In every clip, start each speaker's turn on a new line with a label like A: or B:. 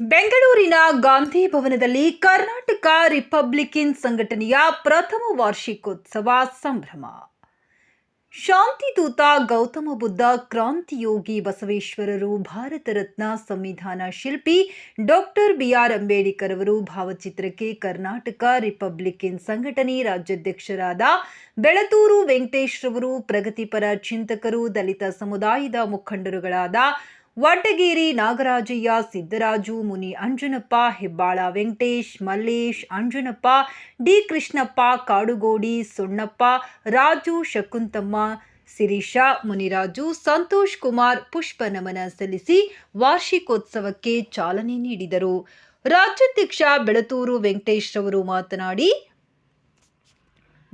A: ಬೆಂಗಳೂರಿನ ಗಾಂಧಿ ಭವನದಲ್ಲಿ ಕರ್ನಾಟಕ ರಿಪಬ್ಲಿಕನ್ ಸಂಘಟನೆಯ ಪ್ರಥಮ ವಾರ್ಷಿಕೋತ್ಸವ ಸಂಭ್ರಮ. ಶಾಂತಿದೂತ ಗೌತಮ ಬುದ್ಧ ಕ್ರಾಂತಿಯೋಗಿ ಬಸವೇಶ್ವರರು, ಭಾರತ ರತ್ನ ಸಂವಿಧಾನ ಶಿಲ್ಪಿ ಡಾಕ್ಟರ್ ಬಿಆರ್ ಅಂಬೇಡ್ಕರ್ ಅವರು ಭಾವಚಿತ್ರಕ್ಕೆ ಕರ್ನಾಟಕ ರಿಪಬ್ಲಿಕನ್ ಸಂಘಟನೆ ರಾಜ್ಯಾಧ್ಯಕ್ಷರಾದ ಬೆಳತೂರು ವೆಂಕಟೇಶ್ ರವರು ಪ್ರಗತಿಪರ ಚಿಂತಕರು, ದಲಿತ ಸಮುದಾಯದ ಮುಖಂಡರುಗಳಾದ ವಡ್ಡಗೇರಿ ನಾಗರಾಜಯ್ಯ, ಸಿದ್ದರಾಜು, ಮುನಿ ಅಂಜನಪ್ಪ, ಹೆಬ್ಬಾಳ ವೆಂಕಟೇಶ್, ಮಲ್ಲೇಶ್, ಅಂಜನಪ್ಪ, ಡಿ ಕೃಷ್ಣಪ್ಪ, ಕಾಡುಗೋಡಿ, ಸೊಣ್ಣಪ್ಪ, ರಾಜು, ಶಕುಂತಮ್ಮ ಸಿರಿಷಾ ಮುನಿರಾಜು, ಸಂತೋಷ್ ಕುಮಾರ್ ಪುಷ್ಪ ನಮನ ಸಲ್ಲಿಸಿ ವಾರ್ಷಿಕೋತ್ಸವಕ್ಕೆ ಚಾಲನೆ ನೀಡಿದರು. ರಾಜ್ಯಾಧ್ಯಕ್ಷ ಬೆಳತೂರು ವೆಂಕಟೇಶ್ ರವರು ಮಾತನಾಡಿ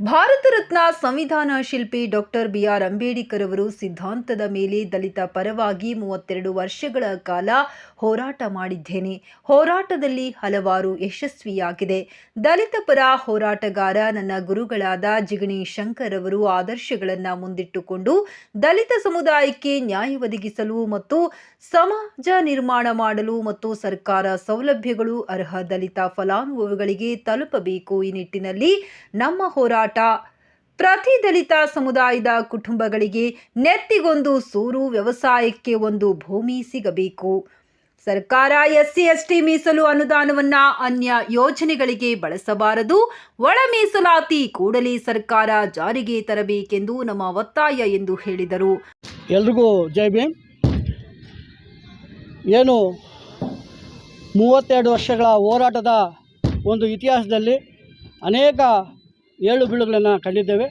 A: ಭಾರತ ರತ್ನ ಸಂವಿಧಾನ ಶಿಲ್ಪಿ ಡಾಕ್ಟರ್ ಬಿ ಆರ್ ಅಂಬೇಡ್ಕರ್ ಅವರು ಸಿದ್ಧಾಂತದ ಮೇಲೆ ದಲಿತ ಪರವಾಗಿ ಮೂವತ್ತೆರಡು ವರ್ಷಗಳ ಕಾಲ ಹೋರಾಟ ಮಾಡಿದ್ದೇನೆ. ಹೋರಾಟದಲ್ಲಿ ಹಲವಾರು ಯಶಸ್ವಿಯಾಗಿದೆ. ದಲಿತ ಪರ ಹೋರಾಟಗಾರ ನನ್ನ ಗುರುಗಳಾದ ಜಿಗಣಿ ಶಂಕರ್ ಅವರು ಆದರ್ಶಗಳನ್ನು ಮುಂದಿಟ್ಟುಕೊಂಡು ದಲಿತ ಸಮುದಾಯಕ್ಕೆ ನ್ಯಾಯ ಒದಗಿಸಲು ಮತ್ತು ಸಮಾಜ ನಿರ್ಮಾಣ ಮಾಡಲು ಮತ್ತು ಸರ್ಕಾರ ಸೌಲಭ್ಯಗಳು ಅರ್ಹ ದಲಿತ ಫಲಾನುಭವಿಗಳಿಗೆ ತಲುಪಬೇಕು ಈ ನಿಟ್ಟಿನಲ್ಲಿ ನಮ್ಮ ಹೋರಾಟ ಪ್ರತಿ ದಲಿತ ಸಮುದಾಯದ ಕುಟುಂಬಗಳಿಗೆ ನೆತ್ತಿಗೊಂದು ಸೂರು ವ್ಯವಸಾಯಕ್ಕೆ ಒಂದು ಭೂಮಿ ಸಿಗಬೇಕು. ಸರ್ಕಾರ ಎಸ್ಸಿ ಎಸ್ಟಿ ಮೀಸಲು ಅನುದಾನವನ್ನ ಅನ್ಯ ಯೋಜನೆಗಳಿಗೆ ಬಳಸಬಾರದು. ಒಳ ಮೀಸಲಾತಿ ಕೂಡಲೇ ಸರ್ಕಾರ ಜಾರಿಗೆ ತರಬೇಕೆಂದು ನಮ್ಮ ಒತ್ತಾಯ ಎಂದು ಹೇಳಿದರು.
B: ಎಲ್ರಿಗೂ ಜೈ ಭೀಮ್. ಏನು ಮೂವತ್ತೆರಡು ವರ್ಷಗಳ ಹೋರಾಟದ ಒಂದು ಇತಿಹಾಸದಲ್ಲಿ ಅನೇಕ ಏಳು ಬೀಳುಗಳನ್ನು ಕಂಡಿದ್ದೇವೆ.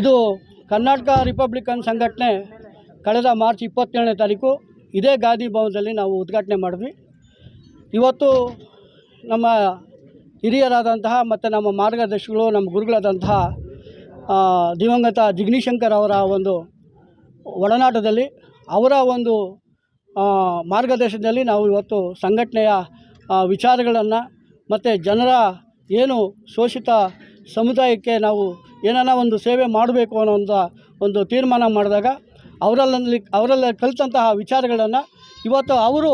B: ಇದು ಕರ್ನಾಟಕ ರಿಪಬ್ಲಿಕನ್ ಸಂಘಟನೆ ಕಳೆದ ಮಾರ್ಚ್ ಇಪ್ಪತ್ತೇಳನೇ ತಾರೀಕು ಇದೇ ಗಾಂಧಿ ಭವನದಲ್ಲಿ ನಾವು ಉದ್ಘಾಟನೆ ಮಾಡಿದ್ವಿ. ಇವತ್ತು ನಮ್ಮ ಹಿರಿಯರಾದಂತಹ ಮತ್ತು ನಮ್ಮ ಮಾರ್ಗದರ್ಶಿಗಳು, ನಮ್ಮ ಗುರುಗಳಾದಂತಹ ದಿವಂಗತ ಜಿಗ್ನಿಶಂಕರ್ ಅವರ ಒಂದು ಒಡನಾಟದಲ್ಲಿ ಅವರ ಒಂದು ಮಾರ್ಗದರ್ಶನದಲ್ಲಿ ನಾವು ಇವತ್ತು ಸಂಘಟನೆಯ ವಿಚಾರಗಳನ್ನು ಮತ್ತು ಜನರ ಏನು ಶೋಷಿತ ಸಮುದಾಯಕ್ಕೆ ನಾವು ಏನನ್ನ ಒಂದು ಸೇವೆ ಮಾಡಬೇಕು ಅನ್ನೋ ಒಂದು ಒಂದು ತೀರ್ಮಾನ ಮಾಡಿದಾಗ ಅವರಲ್ಲಿ ಅವರಲ್ಲಿ ಕಲಿತಂತಹ ವಿಚಾರಗಳನ್ನು ಇವತ್ತು ಅವರು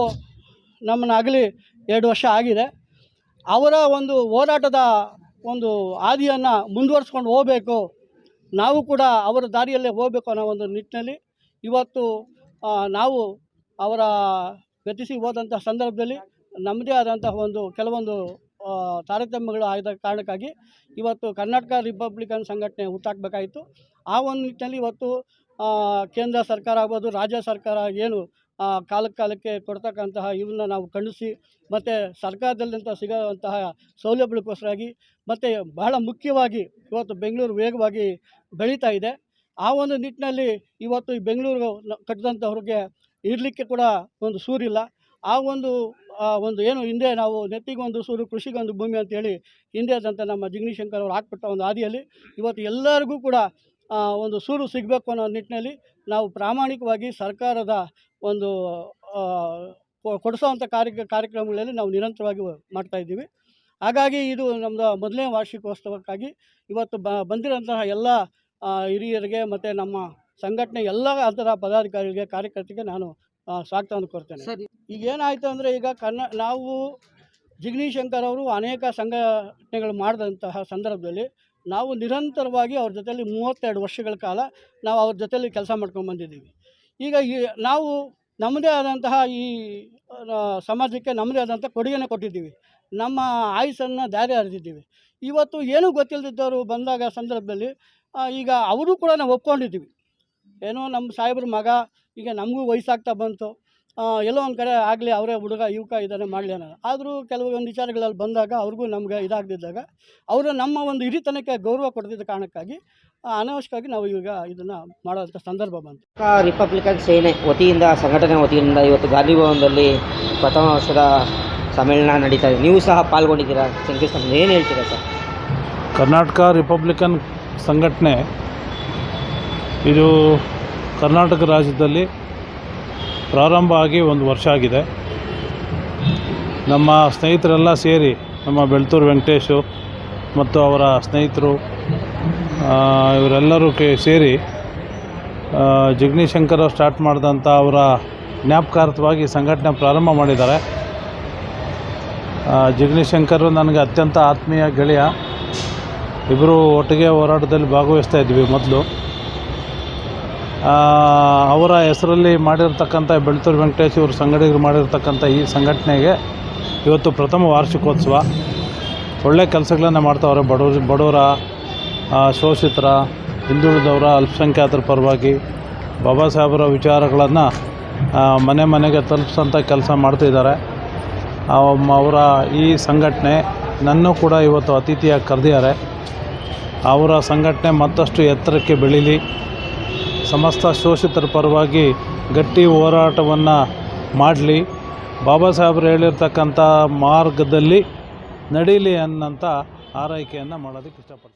B: ನಮ್ಮನ್ನಾಗಲಿ ಎರಡು ವರ್ಷ ಆಗಿದೆ. ಅವರ ಒಂದು ಹೋರಾಟದ ಒಂದು ಹಾದಿಯನ್ನು ಮುಂದುವರಿಸ್ಕೊಂಡು ಹೋಗಬೇಕು. ನಾವು ಕೂಡ ಅವರ ದಾರಿಯಲ್ಲೇ ಹೋಗಬೇಕು ಅನ್ನೋ ಒಂದು ನಿಟ್ಟಿನಲ್ಲಿ ಇವತ್ತು ನಾವು ಅವರ ಗತಿಸಿ ಹೋದಂಥ ಸಂದರ್ಭದಲ್ಲಿ ನಮ್ಮದೇ ಆದಂತಹ ಒಂದು ಕೆಲವೊಂದು ತಾರತಮ್ಯಗಳು ಆದ ಕಾರಣಕ್ಕಾಗಿ ಇವತ್ತು ಕರ್ನಾಟಕ ರಿಪಬ್ಲಿಕನ್ ಸಂಘಟನೆ ಹುಟ್ಟಾಕಬೇಕಾಯಿತು ಆ ಒಂದು ನಿಟ್ಟಿನಲ್ಲಿ ಇವತ್ತು ಕೇಂದ್ರ ಸರ್ಕಾರ ಆಗ್ಬೋದು, ರಾಜ್ಯ ಸರ್ಕಾರ ಏನು ಕಾಲಕಾಲಕ್ಕೆ ಕಾಲಕ್ಕೆ ಕೊಡ್ತಕ್ಕಂತಹ ಇವನ್ನ ನಾವು ಖಂಡಿಸಿ, ಮತ್ತು ಸರ್ಕಾರದಲ್ಲಿಂದ ಸಿಗೋವಂತಹ ಸೌಲಭ್ಯಗಳಿಗೋಸ್ಕರಾಗಿ ಮತ್ತು ಬಹಳ ಮುಖ್ಯವಾಗಿ ಇವತ್ತು ಬೆಂಗಳೂರು ವೇಗವಾಗಿ ಬೆಳೀತಾ ಇದೆ. ಆ ಒಂದು ನಿಟ್ಟಿನಲ್ಲಿ ಇವತ್ತು ಈ ಬೆಂಗಳೂರು ಕಟ್ಟಿದಂಥವ್ರಿಗೆ ಇರಲಿಕ್ಕೆ ಕೂಡ ಒಂದು ಸೂರಿಲ್ಲ. ಆ ಒಂದು ಒಂದು ಏನು ಹಿಂದೆ ನಾವು ನೆತ್ತಿಗೊಂದು, ಸೂರು, ಕೃಷಿಗೊಂದು ಭೂಮಿ ಅಂತೇಳಿ ಹಿಂದೆ ಆದಂಥ ನಮ್ಮ ಜಿಗ್ನಿಶಂಕರ್ ಅವರು ಹಾಕ್ಬಿಟ್ಟ ಒಂದು ಹಾದಿಯಲ್ಲಿ. ಇವತ್ತು ಎಲ್ಲರಿಗೂ ಕೂಡ ಒಂದು ಸೂರು ಸಿಗಬೇಕು ಅನ್ನೋ ನಿಟ್ಟಿನಲ್ಲಿ ನಾವು ಪ್ರಾಮಾಣಿಕವಾಗಿ ಸರ್ಕಾರದ ಒಂದು ಕೊಡಿಸೋವಂಥ ಕಾರ್ಯ ಕಾರ್ಯಕ್ರಮಗಳಲ್ಲಿ ನಾವು ನಿರಂತರವಾಗಿ ಮಾಡ್ತಾ ಇದ್ದೀವಿ. ಹಾಗಾಗಿ ಇದು ನಮ್ಮದು ಮೊದಲನೇ ವಾರ್ಷಿಕೋತ್ಸವಕ್ಕಾಗಿ ಇವತ್ತು ಬ, ಬಂದಿರೋಂತಹ ಎಲ್ಲ ಹಿರಿಯರಿಗೆ ಮತ್ತು ನಮ್ಮ ಸಂಘಟನೆ ಎಲ್ಲ ಹಂತದ ಪದಾಧಿಕಾರಿಗಳಿಗೆ, ಕಾರ್ಯಕರ್ತರಿಗೆ ನಾನು ಆ, ಸ್ವಾಗತವನ್ನು ಕೊಡ್ತೇನೆ.
C: ಸರಿ.
B: ಈಗ ಏನಾಯಿತು ಅಂದರೆ ಈಗ ಕನ್ನ ನಾವು ಜಿಗ್ನಿಶಂಕರ್ ಅವರು ಅನೇಕ ಸಂಘಟನೆಗಳು ಮಾಡಿದಂತಹ ಸಂದರ್ಭದಲ್ಲಿ ನಾವು ನಿರಂತರವಾಗಿ ಅವ್ರ ಜೊತೆಯಲ್ಲಿ ಮೂವತ್ತೆರಡು ವರ್ಷಗಳ ಕಾಲ ನಾವು ಅವ್ರ ಜೊತೆಯಲ್ಲಿ ಕೆಲಸ ಮಾಡ್ಕೊಂಡು ಬಂದಿದ್ದೀವಿ. ಈಗ ಈ ನಾವು ನಮ್ಮದೇ ಆದಂತಹ ಈ ಸಮಾಜಕ್ಕೆ ನಮ್ಮದೇ ಆದಂಥ ಕೊಡುಗೆನ ಕೊಟ್ಟಿದ್ದೀವಿ. ನಮ್ಮ ಆಯುಸನ್ನು ದಾರಿ ಹರಿದಿದ್ದೀವಿ. ಇವತ್ತು ಏನೂ ಗೊತ್ತಿಲ್ಲದಿದ್ದವರು ಬಂದಾಗ ಸಂದರ್ಭದಲ್ಲಿ ಈಗ ಅವರು ಕೂಡ ನಾವು ಒಪ್ಕೊಂಡಿದ್ದೀವಿ. ಏನೋ ನಮ್ಮ ಸಾಹೇಬ್ರ ಮಗ ಈಗ ನಮಗೂ ವಯಸ್ಸಾಗ್ತಾ ಬಂತು. ಎಲ್ಲೋ ಒಂದು ಕಡೆ ಆಗಲಿ ಅವರೇ ಹುಡುಗ ಯುವಕ ಇದ್ದಾನೆ ಮಾಡಲಿ ಅನ್ನೋದು. ಆದರೂ ಕೆಲವೊಂದು ವಿಚಾರಗಳಲ್ಲಿ ಬಂದಾಗ ಅವ್ರಿಗೂ ನಮ್ಗೆ ಇದಾಗದಿದ್ದಾಗ ಅವರು ನಮ್ಮ ಒಂದು ಹಿರಿತನಕ್ಕೆ ಗೌರವ ಕೊಡದಿದ್ದ ಕಾರಣಕ್ಕಾಗಿ ಆ, ಅನಾವಶ್ಯಕವಾಗಿ ನಾವು ಈಗ ಇದನ್ನು ಮಾಡೋಂಥ ಸಂದರ್ಭ ಬಂತು.
C: ಕರ್ನಾಟಕ ರಿಪಬ್ಲಿಕನ್ ಸೇನೆ ವತಿಯಿಂದ ಸಂಘಟನೆ ವತಿಯಿಂದ ಇವತ್ತು ಗಾಂಧಿ ಭವನದಲ್ಲಿ ಪ್ರಥಮ ವರ್ಷದ ಸಮ್ಮೇಳನ ನಡೀತಾ ಇದೆ. ನೀವು ಸಹ ಪಾಲ್ಗೊಂಡಿದ್ದೀರಾ? ಸಂಕೇಶ್ ಏನು ಹೇಳ್ತೀರಾ ಸರ್?
D: ಕರ್ನಾಟಕ ರಿಪಬ್ಲಿಕನ್ ಸಂಘಟನೆ ಇದು ಕರ್ನಾಟಕ ರಾಜ್ಯದಲ್ಲಿ ಪ್ರಾರಂಭ ಆಗಿ ಒಂದು ವರ್ಷ ಆಗಿದೆ. ನಮ್ಮ ಸ್ನೇಹಿತರೆಲ್ಲ ಸೇರಿ ನಮ್ಮ ಬೆಳ್ತೂರು ವೆಂಕಟೇಶು ಮತ್ತು ಅವರ ಸ್ನೇಹಿತರು ಇವರೆಲ್ಲರೂ ಕೆ ಸೇರಿ ಆ, ಜಗದೀಶ್ ಶಂಕರ್ ಅವ್ರು ಸ್ಟಾರ್ಟ್ ಮಾಡಿದಂಥ ಅವರ ಜ್ಞಾಪಕಾರ್ಥವಾಗಿ ಸಂಘಟನೆ ಪ್ರಾರಂಭ ಮಾಡಿದ್ದಾರೆ. ಆ, ಜಿಗ್ನಿ ನನಗೆ ಅತ್ಯಂತ ಆತ್ಮೀಯ ಗೆಳೆಯ. ಇಬ್ಬರು ಒಟ್ಟಿಗೆ ಹೋರಾಟದಲ್ಲಿ ಭಾಗವಹಿಸ್ತಾ ಇದ್ವಿ ಮೊದಲು. ಅವರ ಹೆಸರಲ್ಲಿ ಮಾಡಿರ್ತಕ್ಕಂಥ ಬೆಳ್ತೂರು ವೆಂಕಟೇಶ್ ಇವರು ಸಂಘಟಕರು ಮಾಡಿರ್ತಕ್ಕಂಥ ಈ ಸಂಘಟನೆಗೆ ಇವತ್ತು ಪ್ರಥಮ ವಾರ್ಷಿಕೋತ್ಸವ. ಒಳ್ಳೆ ಕೆಲಸಗಳನ್ನು ಮಾಡ್ತಾವ್ರೆ ಬಡವ್ರ, ಬಡವರ ಶೋಷಿತರ, ಹಿಂದುಳಿದವರ ಅಲ್ಪಸಂಖ್ಯಾತರ ಪರವಾಗಿ. ಬಾಬಾ ಸಾಹೇಬರ ವಿಚಾರಗಳನ್ನು ಮನೆ ಮನೆಗೆ ತಲುಪಿಸೋಂಥ ಕೆಲಸ ಮಾಡ್ತಿದ್ದಾರೆ. ಅವ- ಅವರ ಈ ಸಂಘಟನೆ ನನ್ನೂ ಕೂಡ ಇವತ್ತು ಅತಿಥಿಯಾಗಿ ಕರೆದಿದ್ದಾರೆ. ಅವರ ಸಂಘಟನೆ ಮತ್ತಷ್ಟು ಎತ್ತರಕ್ಕೆ ಬೆಳೀಲಿ. ಸಮಸ್ತ ಶೋಷಿತರ ಪರವಾಗಿ ಗಟ್ಟಿ ಹೋರಾಟವನ್ನು ಮಾಡಲಿ. ಬಾಬಾ ಸಾಹೇಬರು ಹೇಳಿರ್ತಕ್ಕಂಥ ಮಾರ್ಗದಲ್ಲಿ ನಡೀಲಿ ಅನ್ನೋಂಥ ಆರೈಕೆಯನ್ನು ಮಾಡೋದಕ್ಕೆ ಇಷ್ಟಪಡ್ತೀನಿ.